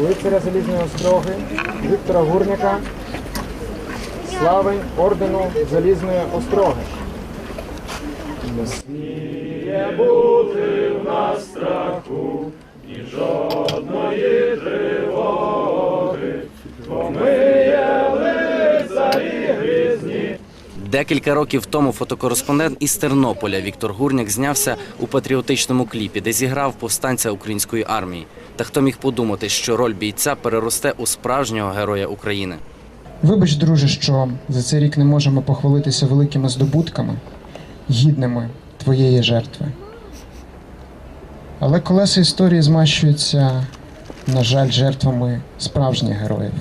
лицаря Залізної Остроги Віктора Гурняка, слави ордену Залізної Остроги. Не сміє бути в нас страху і жодної Декілька років тому фотокореспондент із Тернополя Віктор Гурняк знявся у патріотичному кліпі, де зіграв повстанця української армії. Та хто міг подумати, що роль бійця переросте у справжнього героя України? Вибач, друже, що за цей рік не можемо похвалитися великими здобутками, гідними твоєї жертви. Але колеса історії змащуються, на жаль, жертвами справжніх героїв.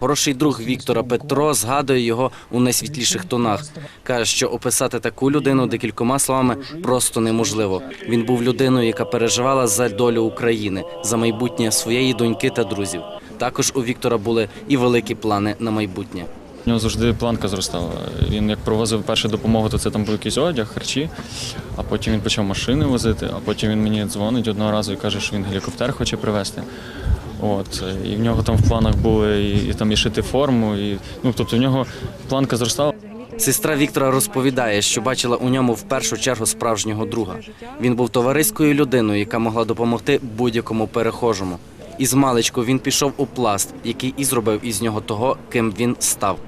Хороший друг Віктора Петро згадує його у найсвітліших тонах. каже, що описати таку людину декількома словами просто неможливо. Він був людиною, яка переживала за долю України, за майбутнє своєї доньки та друзів. Також у Віктора були і великі плани на майбутнє. У нього завжди планка зростала. Він як провозив першу допомогу, то це там був якийсь одяг, харчі, а потім він почав машини возити, а потім він мені дзвонить одного разу і каже, що він гелікоптер хоче привезти. От, і в нього там в планах були і, і там і шити форму, і ну тобто в нього планка зростала. Сестра Віктора розповідає, що бачила у ньому в першу чергу справжнього друга. Він був товариською людиною, яка могла допомогти будь-якому перехожому. Із маличку він пішов у пласт, який і зробив із нього того, ким він став.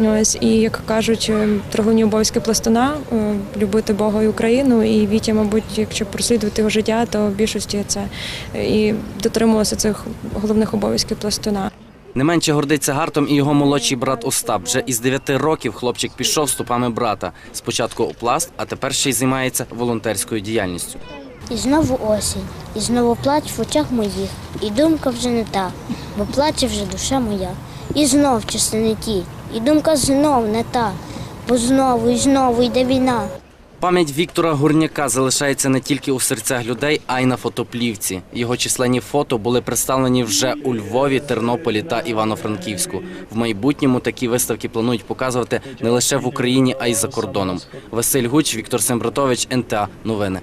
Ось і як кажуть, е, торговні обов'язки пластуна е, любити Бога і Україну. І Вітя, мабуть, якщо прослідувати його життя, то в більшості це е, і дотримувалося цих головних обов'язків пластуна. Не менше гордиться гартом і його молодший брат Остап. Вже із 9 років хлопчик пішов стопами брата. Спочатку у пласт, а тепер ще й займається волонтерською діяльністю. І знову осінь, і знову плач в очах моїх, і думка вже не та, бо плаче вже душа моя. І знов часи не ті, і думка знов не та, бо знову і знову йде війна. Пам'ять Віктора Гурняка залишається не тільки у серцях людей, а й на фотоплівці. Його численні фото були представлені вже у Львові, Тернополі та Івано-Франківську. В майбутньому такі виставки планують показувати не лише в Україні, а й за кордоном. Василь Гуч, Віктор Сембратович, НТА. Новини.